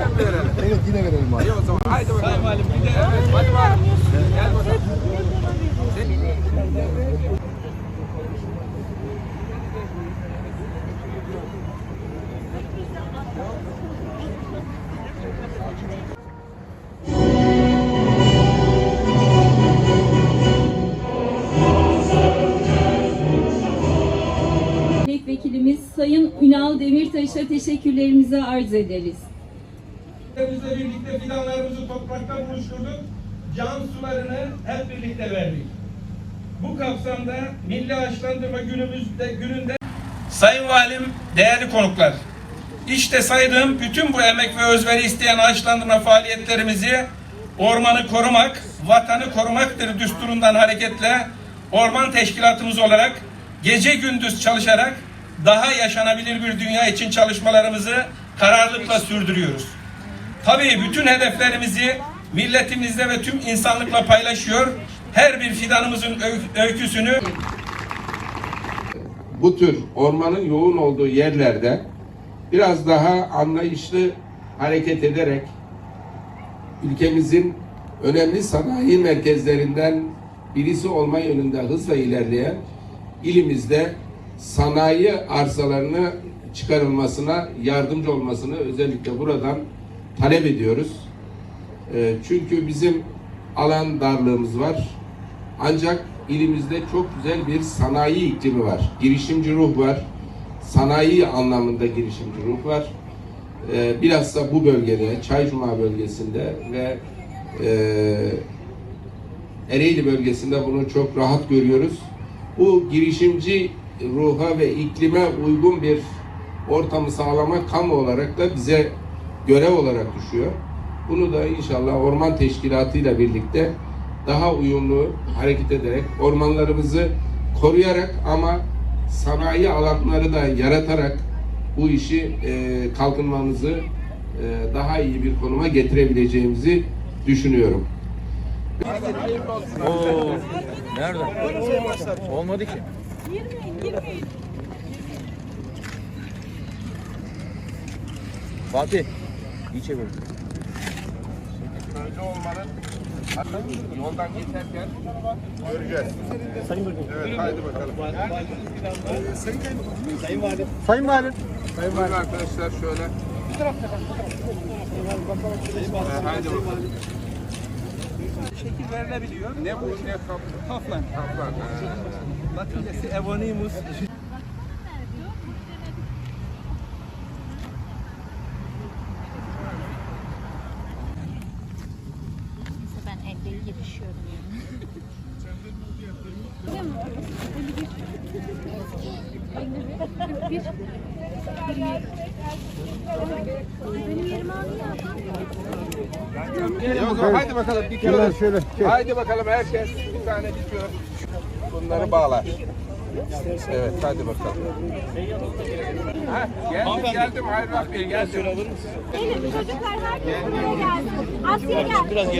Aynen mi verelim? Evet yine verelim abi. İyi o zaman. Haydi bakalım. Sayın Valim bir de evet. Hadi bakalım. Gel bakalım. Milletvekilimiz Sayın Ünal Demirtaş'a teşekkürlerimizi arz ederiz. Bizle birlikte fidanlarımızı toprakta buluşturduk. Can sularını hep birlikte verdik. Bu kapsamda Milli Ağaçlandırma günümüzde gününde Sayın Valim, değerli konuklar. İşte saydığım bütün bu emek ve özveri isteyen ağaçlandırma faaliyetlerimizi ormanı korumak, vatanı korumaktır düsturundan hareketle orman teşkilatımız olarak gece gündüz çalışarak daha yaşanabilir bir dünya için çalışmalarımızı kararlılıkla sürdürüyoruz. Tabii bütün hedeflerimizi milletimizle ve tüm insanlıkla paylaşıyor. Her bir fidanımızın öykü- öyküsünü bu tür ormanın yoğun olduğu yerlerde biraz daha anlayışlı hareket ederek ülkemizin önemli sanayi merkezlerinden birisi olma yönünde hızla ilerleyen ilimizde sanayi arsalarını çıkarılmasına yardımcı olmasını özellikle buradan talep ediyoruz. Ee, Çünkü bizim alan darlığımız var. Ancak ilimizde çok güzel bir sanayi iklimi var. Girişimci ruh var. Sanayi anlamında girişimci ruh var. Ee, bilhassa bu bölgede, Çaycuma bölgesinde ve e, Ereğli bölgesinde bunu çok rahat görüyoruz. Bu girişimci ruha ve iklime uygun bir ortamı sağlamak kamu olarak da bize görev olarak düşüyor. Bunu da inşallah orman teşkilatıyla birlikte daha uyumlu hareket ederek ormanlarımızı koruyarak ama sanayi alanları da yaratarak bu işi e, kalkınmamızı e, daha iyi bir konuma getirebileceğimizi düşünüyorum. Nerede? Olmadı ki. Fatih. İyi çevir. Önce olmanın yoldan geçerken göreceğiz. Evet haydi bakalım. Sayın Valim. Sayın Valim arkadaşlar şöyle. Ee, haydi bakalım. şekil verilebiliyor. Ne bu ne kap? Kaflan. Kaplan. Ee, Latincesi Evonimus. 50'yi girişiyorum yani. O zaman haydi bakalım bir kere. Şöyle, Haydi bakalım herkes bir tane dikiyor. Bunları bağlar. Evet hadi bakalım. Ha, geldim geldim Hayri Bey geldim. Gelin çocuklar herkes buraya gelsin. Asya gel.